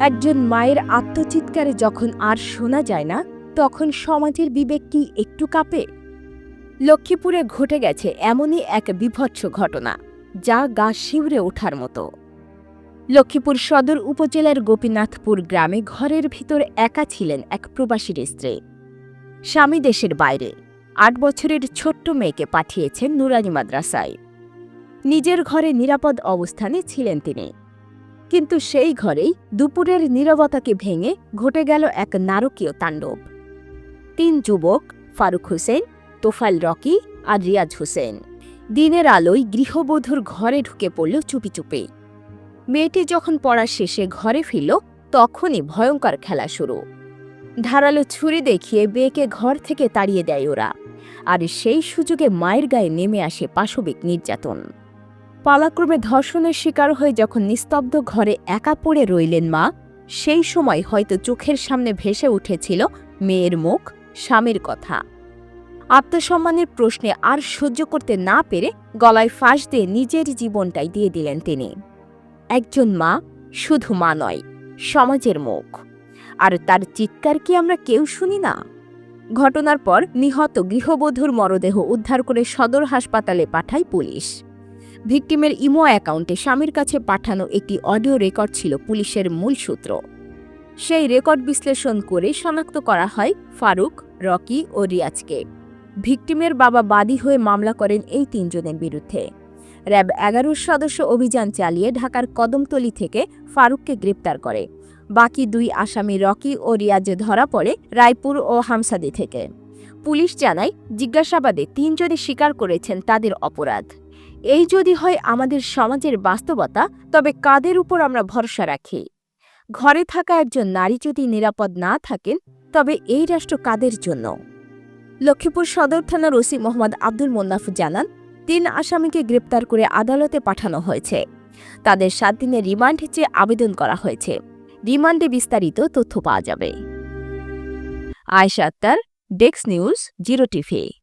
একজন মায়ের আত্মচিৎকারে যখন আর শোনা যায় না, তখন সমাজের বিবেক কি একটু কাঁপে? লক্ষ্মীপুরে ঘটে গেছে এমনই এক বিভৎস ঘটনা, যা গা শিউরে ওঠার মতো। লক্ষ্মীপুর সদর উপজেলার গোপীনাথপুর গ্রামে ঘরের ভিতর একা ছিলেন এক প্রবাসীর স্ত্রী। স্বামী দেশের বাইরে, আট বছরের ছোট্ট মেয়েকে পাঠিয়েছেন নুরানি মাদ্রাসায়। নিজের ঘরে নিরাপদ অবস্থানে ছিলেন তিনি। কিন্তু সেই ঘরেই দুপুরের নীরবতাকে ভেঙে ঘটে গেল এক নারকীয় তাণ্ডব। তিন যুবক, ফারুক হোসেন তোফাইল রকি আর রিয়াজ হোসেন। দিনের আলোয় গৃহবধূর ঘরে ঢুকে পড়ল চুপি চুপি মেয়েটি যখন পড়া শেষে ঘরে ফিরল, তখনই ভয়ঙ্কর খেলা শুরু। ধারালো ছুরি দেখিয়ে বেয়েকে ঘর থেকে তাড়িয়ে দেয় ওরা। আর সেই সুযোগে মায়ের গায়ে নেমে আসে পাশবিক নির্যাতন। পালাক্রমে ধর্ষণের শিকার হয়ে যখন নিস্তব্ধ ঘরে একা পড়ে রইলেন মা, সেই সময় হয়তো চোখের সামনে ভেসে উঠেছিল মেয়ের মুখ, স্বামীর কথা। আত্মসম্মানের প্রশ্নে আর সহ্য করতে না পেরে গলায় ফাঁস দিয়ে নিজের জীবনটাই দিয়ে দিলেন তিনি। একজন মা শুধু মা নয়, সমাজের মুখ। আর তার চিৎকার কি আমরা কেউ শুনি না? ঘটনার পর নিহত গৃহবধূর মরদেহ উদ্ধার করে সদর হাসপাতালে পাঠায় পুলিশ। ভিকটিমের ইমো অ্যাকাউন্টে স্বামীর কাছে পাঠানো একটি অডিও রেকর্ড ছিল পুলিশের মূল সূত্র। সেই রেকর্ড বিশ্লেষণ করে শনাক্ত করা হয় ফারুক, রকি ও রিয়াজকে। ভিকটিমের বাবা বাদী হয়ে মামলা করেন এই তিনজনের বিরুদ্ধে। র্যাব এগারোর সদস্য অভিযান চালিয়ে ঢাকার কদমতলি থেকে ফারুককে গ্রেপ্তার করে। বাকি দুই আসামি রকি ও রিয়াজে ধরা পড়ে রায়পুর ও হামসাদি থেকে। পুলিশ জানায়, জিজ্ঞাসাবাদে তিনজনই স্বীকার করেছেন তাদের অপরাধ। এই যদি হয় আমাদের সমাজের বাস্তবতা, তবে কাদের উপর আমরা ভরসা রাখি? ঘরে থাকা একজন নারী যদি নিরাপদ না থাকেন, তবে এই রাষ্ট্র কাদের জন্য? লক্ষ্মীপুর সদর থানার ওসি মোহাম্মদ আব্দুল মোন্নাফ জানান, তিন আসামিকে গ্রেপ্তার করে আদালতে পাঠানো হয়েছে। তাদের সাত দিনের রিমান্ড চেয়ে আবেদন করা হয়েছে। রিমান্ডে বিস্তারিত তথ্য পাওয়া যাবে। আয়শা আক্তার ডেক্স নিউজ, জিরো টিভি।